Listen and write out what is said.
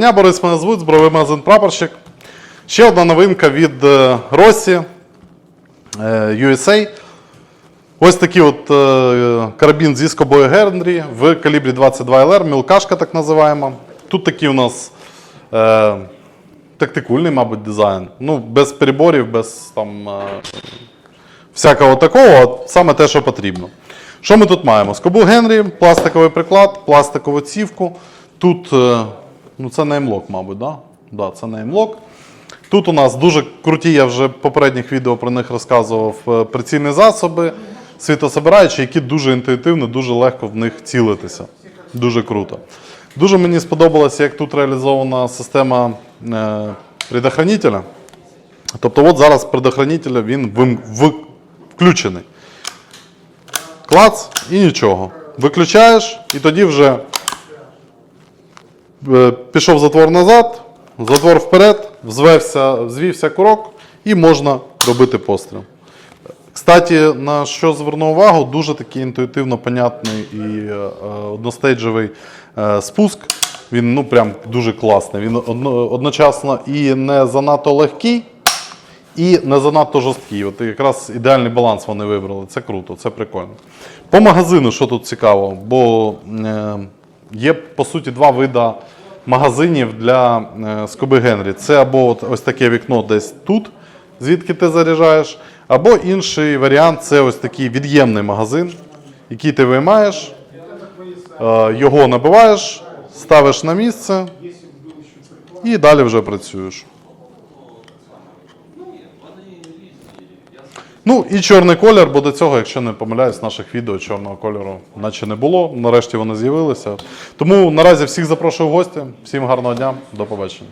Мене Борис мене звуть, збройний магазин прапорщик. Ще одна новинка від е, Росі е, USA. Ось такий от е, карабін зі скобою Генрі в калібрі 22 ЛР, мілкашка так називаємо. Тут такий у нас е, тактикульний, мабуть, дизайн. Ну, без переборів, без там, е, всякого такого, саме те, що потрібно. Що ми тут маємо? Скобу Генрі, пластиковий приклад, пластикову цівку. Тут, е, ну це неймлок, мабуть, да? Да, це неймлок. Тут у нас дуже круті, я вже в попередніх відео про них розказував, е, прицільні засоби, світособираючі, які дуже інтуїтивно, дуже легко в них цілитися. Дуже круто. Дуже мені сподобалося, як тут реалізована система е, предохранителя. Тобто, от зараз предохранитель він вим- в- включений. Клац і нічого. Виключаєш, і тоді вже пішов затвор назад, затвор вперед, взвевся, звівся курок і можна робити постріл. Кстати, на що зверну увагу, дуже такий інтуїтивно понятний і е, е, одностейджовий е, спуск. Він ну прям дуже класний. Він одночасно і не занадто легкий, і не занадто жорсткий. От якраз ідеальний баланс вони вибрали. Це круто, це прикольно. По магазину, що тут цікаво, бо е, є по суті два види магазинів для е, скоби Генрі. Це або от ось таке вікно десь тут, звідки ти заряджаєш, або інший варіант це ось такий від'ємний магазин, який ти виймаєш, е, його набиваєш, ставиш на місце і далі вже працюєш. Ну і чорний колір, бо до цього, якщо не помиляюсь, наших відео чорного кольору наче не було. Нарешті вони з'явилися. Тому наразі всіх запрошую в гості. Всім гарного дня, до побачення.